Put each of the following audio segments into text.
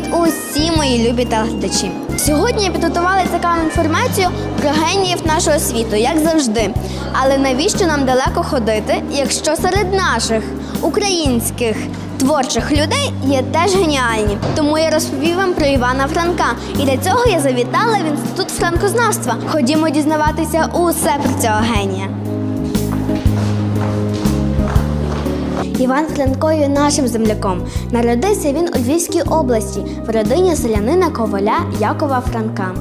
Привіт усі мої любі телеглядачі! Сьогодні я підготувала цікаву інформацію про геніїв нашого світу, як завжди. Але навіщо нам далеко ходити, якщо серед наших українських творчих людей є теж геніальні? Тому я розповів вам про Івана Франка. І для цього я завітала в інститут франкознавства. Ходімо дізнаватися усе про цього генія. Іван Франко є нашим земляком. Народився він у Львівській області в родині селянина коваля Якова Франка.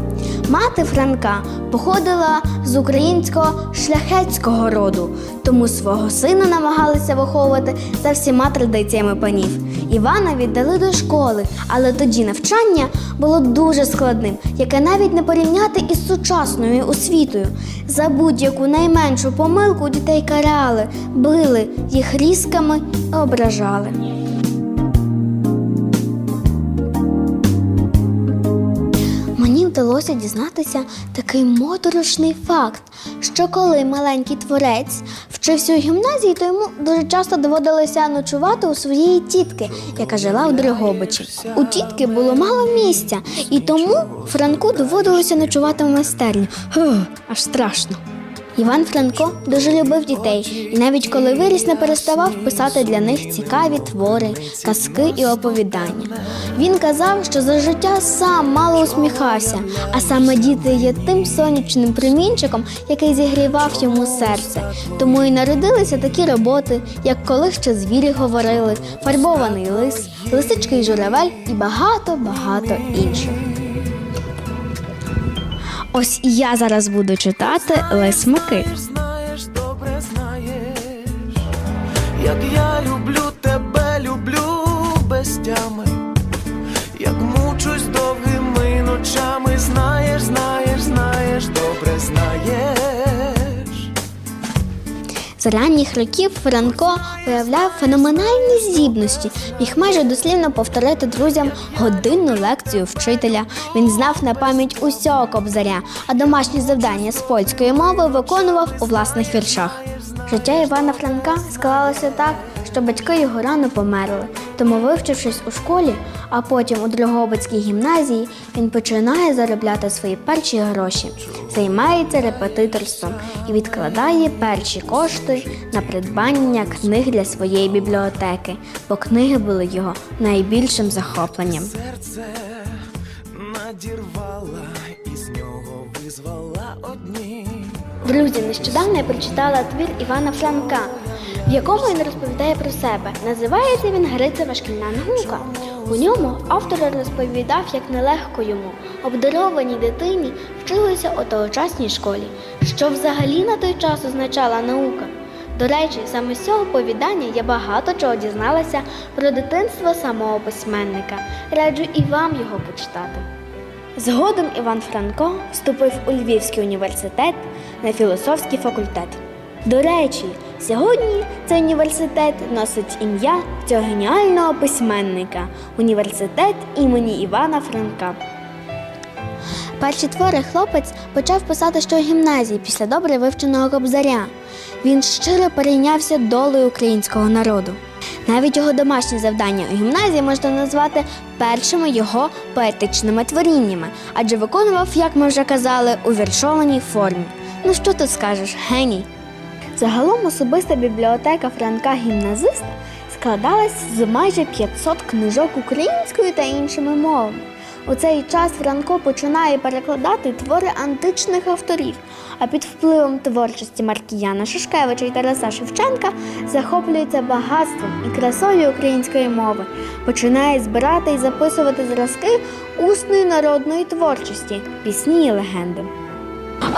Мати Франка походила з українського шляхетського роду, тому свого сина намагалися виховувати за всіма традиціями панів. Івана віддали до школи, але тоді навчання було дуже складним, яке навіть не порівняти із сучасною освітою. За будь-яку найменшу помилку дітей карали, били їх різками і ображали. Вдалося дізнатися такий моторошний факт, що коли маленький творець вчився у гімназії, то йому дуже часто доводилося ночувати у своєї тітки, яка жила в Дригобичі. У тітки було мало місця, і тому Франку доводилося ночувати в майстерні. Аж страшно. Іван Франко дуже любив дітей, і навіть коли виріс, не переставав писати для них цікаві твори, казки і оповідання. Він казав, що за життя сам мало усміхався, а саме діти є тим сонячним промінчиком, який зігрівав йому серце. Тому і народилися такі роботи, як коли ще звірі говорили, фарбований лис, лисичка і журавель і багато багато інших. Ось я зараз буду читати Лис Микит. знаєш, добре знаєш, як я люблю тебе, люблю без тями, як мучусь довгими З ранніх років Франко виявляв феноменальні здібності, міг майже дослівно повторити друзям годинну лекцію вчителя. Він знав на пам'ять усього кобзаря, а домашні завдання з польської мови виконував у власних віршах. Життя Івана Франка склалося так, що батьки його рано померли. Тому, вивчившись у школі, а потім у Дрогобицькій гімназії, він починає заробляти свої перші гроші, займається репетиторством і відкладає перші кошти на придбання книг для своєї бібліотеки, бо книги були його найбільшим захопленням. Серце надірвала і з нього визвала. Друзі, нещодавно я прочитала твір Івана Франка, в якому він розповідає про себе. Називається він Грицева шкільна наука. У ньому автор розповідав, як нелегко йому, обдарованій дитині, вчилися у тогочасній школі, що взагалі на той час означала наука. До речі, саме з цього повідання я багато чого дізналася про дитинство самого письменника. Раджу і вам його почитати. Згодом Іван Франко вступив у Львівський університет на філософський факультет. До речі, сьогодні цей університет носить ім'я цього геніального письменника університет імені Івана Франка. Перші твори хлопець почав писати ще у гімназії після добре вивченого кобзаря. Він щиро перейнявся долею українського народу. Навіть його домашні завдання у гімназії можна назвати першими його поетичними творіннями, адже виконував, як ми вже казали, у віршованій формі. Ну що тут скажеш, геній? Загалом особиста бібліотека Франка гімназиста складалась з майже 500 книжок українською та іншими мовами. У цей час Франко починає перекладати твори античних авторів, а під впливом творчості Маркіяна Шушкевича і Тараса Шевченка захоплюється багатством і красою української мови, починає збирати і записувати зразки усної народної творчості, пісні і легенди.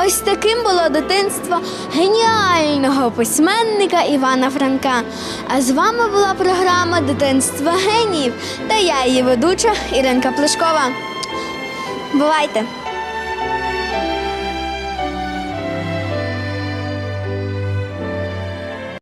Ось таким було дитинство геніального письменника Івана Франка. А з вами була програма Дитинство геніїв та я її ведуча Іринка Плешкова. Бувайте!